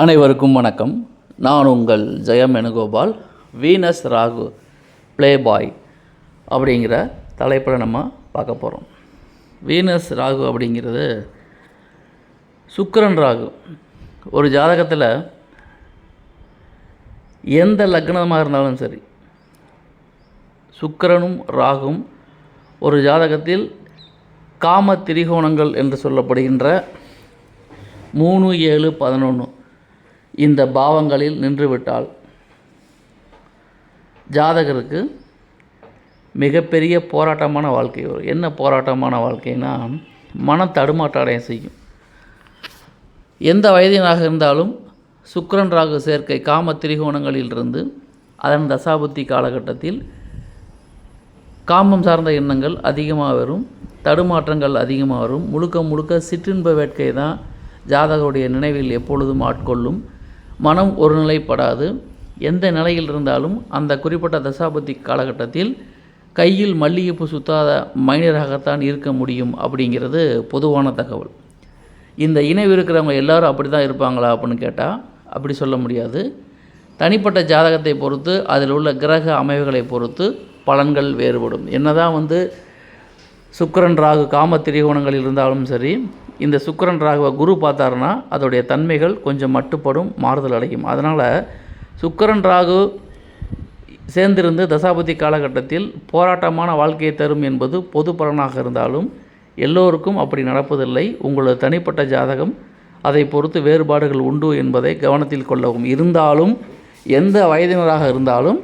அனைவருக்கும் வணக்கம். நான் உங்கள் Jayam Venugopal Venus Rahu play boy அப்படிங்கிற தலைப்பில் நம்ம பார்க்க போகிறோம் வீனஸ் ராகு அப்படிங்கிறது சுக்கரன் ராகு. ஒரு ஜாதகத்தில் எந்த லக்னமாக இருந்தாலும் சரி சுக்கிரனும் ராகும் ஒரு ஜாதகத்தில் காம திரிகோணங்கள் என்று சொல்லப்படுகின்ற மூணு ஏழு பதினொன்று இந்த பாவங்களில் நின்றுவிட்டால் ஜாதகருக்கு மிகப்பெரிய போராட்டமான வாழ்க்கை வரும் என்ன போராட்டமான வாழ்க்கைனா மன தடுமாற்றடைய செய்யும். எந்த வயதினாக இருந்தாலும் சுக்கரன் ராகு சேர்க்கை காம திரிகோணங்களிலிருந்து அதன் தசாபுத்தி காலகட்டத்தில் காமம் சார்ந்த எண்ணங்கள் அதிகமாக வரும் தடுமாற்றங்கள் அதிகமாக வரும். முழுக்க முழுக்க சிற்றின்ப வேட்கை தான் ஜாதகருடைய நினைவில் எப்பொழுதும் ஆட்கொள்ளும். மனம் ஒருநிலைப்படாது. எந்த நிலையில் இருந்தாலும் அந்த குறிப்பிட்ட தசாபதி காலகட்டத்தில் கையில் மல்லிகைப்பூ சுத்தாத மைனராகத்தான் இருக்க முடியும் அப்படிங்கிறது பொதுவான தகவல். இந்த இணைவு இருக்கிறவங்க எல்லாரும் அப்படி தான் இருப்பாங்களா அப்படின்னு கேட்டால் அப்படி சொல்ல முடியாது. தனிப்பட்ட ஜாதகத்தை பொறுத்து அதில் உள்ள கிரக அமைவுகளை பொறுத்து பலன்கள் வேறுபடும். என்னதான் வந்து சுக்கிரன் ராகு காம திரிகோணங்கள் இருந்தாலும் சரி இந்த சுக்கரன் ராகுவை குரு பார்த்தாருன்னா அதோடைய தன்மைகள் கொஞ்சம் மட்டுப்படும் மாறுதல் அடையும். அதனால் சுக்கிரன் ராகு சேர்ந்திருந்து தசாபதி காலகட்டத்தில் போராட்டமான வாழ்க்கையை தரும் என்பது பொது பலனாக இருந்தாலும் எல்லோருக்கும் அப்படி நடப்பதில்லை. உங்களது தனிப்பட்ட ஜாதகம் அதை பொறுத்து வேறுபாடுகள் உண்டு என்பதை கவனத்தில் கொள்ளவும். இருந்தாலும் எந்த வயதினராக இருந்தாலும்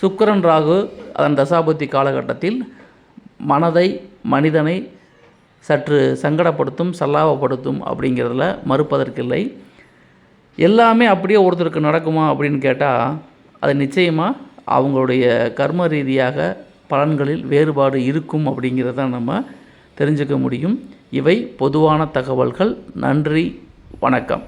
சுக்கிரன் ராகு அதன் தசாபதி காலகட்டத்தில் மனதை மனிதனை சற்று சங்கடப்படுத்தும் சல்லாபப்படுத்தும் அப்படிங்கிறதுல மறுப்பதற்கில்லை. எல்லாமே அப்படியே ஒருத்தருக்கு நடக்குமா அப்படின்னு கேட்டால் அது நிச்சயமாக அவங்களுடைய கர்ம ரீதியாக பலன்களில் வேறுபாடு இருக்கும் அப்படிங்கிறத நம்ம தெரிஞ்சுக்க முடியும். இவை பொதுவான தகவல்கள். நன்றி வணக்கம்.